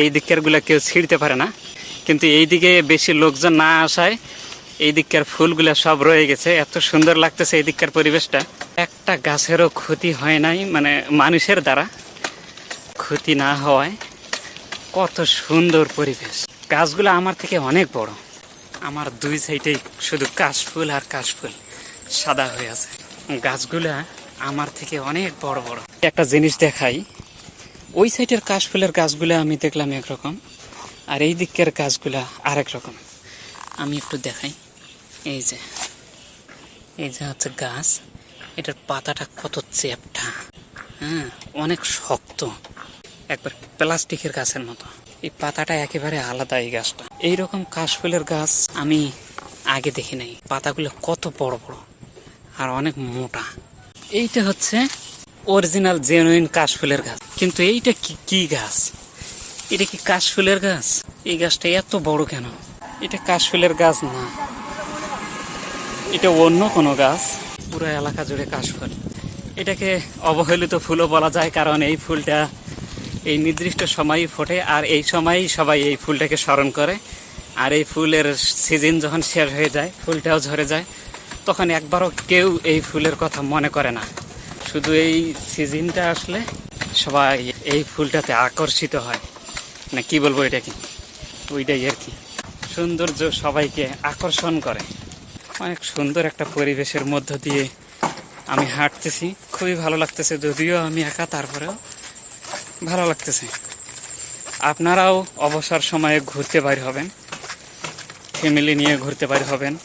এই দিককারগুলো কেউ ছিঁড়তে পারে না। কিন্তু এই দিকে বেশি লোকজন না আসায় এই দিককার ফুলগুলো সব রয়ে গেছে। এত সুন্দর লাগতেছে এই দিককার পরিবেশটা। একটা গাছেরও ক্ষতি হয় নাই মানে মানুষের দ্বারা ক্ষতি না হওয়ায়। কত সুন্দর পরিবেশ। গাছগুলো আমার থেকে অনেক বড়। আমার দুই সাইডেই শুধু কাশফুল আর কাশফুল সাদা হয়ে আছে। গাছগুলা আমার থেকে অনেক বড় বড়। একটা জিনিস দেখাই। ওই সাইডের কাশফুলের গাছগুলো আমি দেখলাম একরকম, আর এই দিকের গাছগুলা আরেক রকম। আমি একটু দেখাই। এই যে এই যে হচ্ছে গাছ, এটার পাতাটা কত চেপটা হ্যাঁ অনেক শক্ত। একবার প্লাস্টিকের গাছের মতো। এই পাতাটা একেবারে আলাদা এই গাছটা। এইরকম কাশফুলের গাছ আমি আগে দেখি নাই। পাতাগুলো কত বড় বড় আর অনেক মোটা। এইটা হচ্ছে অরিজিনাল জেনুইন কাশফুলের গাছ। কিন্তু এইটা কি কি গাছ? এটা কি কাশফুলের গাছ? এই গাছটা এত বড় কেন? এটা কাশফুলের গাছ না। এটা অন্য কোনো গাছ। পুরো এলাকা জুড়ে কাশফুল। এটাকে অবহেলিত ফুলও বলা যায়, কারণ এই ফুলটা এই নির্দিষ্ট সময়ই ফোটে, আর এই সময়ই সবাই এই ফুলটাকে স্মরণ করে। আর এই ফুলের সিজন যখন শেষ হয়ে যায়, ফুলটাও ঝরে যায়, তখন একবারও কেউ এই ফুলের কথা মনে করে না। শুধু এই সিজনটা আসলে সবাই এই ফুলটাতে আকর্ষিত হয়। না কি বলব এটা কি ওইটাই আর কি। সৌন্দর্য সবাইকে আকর্ষণ করে। অনেক সুন্দর একটা পরিবেশের মধ্য দিয়ে আমি হাঁটতেছি। খুবই ভালো লাগতেছে, যদিও আমি একা, তারপরেও ভালো লাগতেছে। আপনারাও অবসর সময়ে ঘুরতে বাইর হবেন। ফ্যামিলি নিয়ে ঘুরতে বাইর হবেন।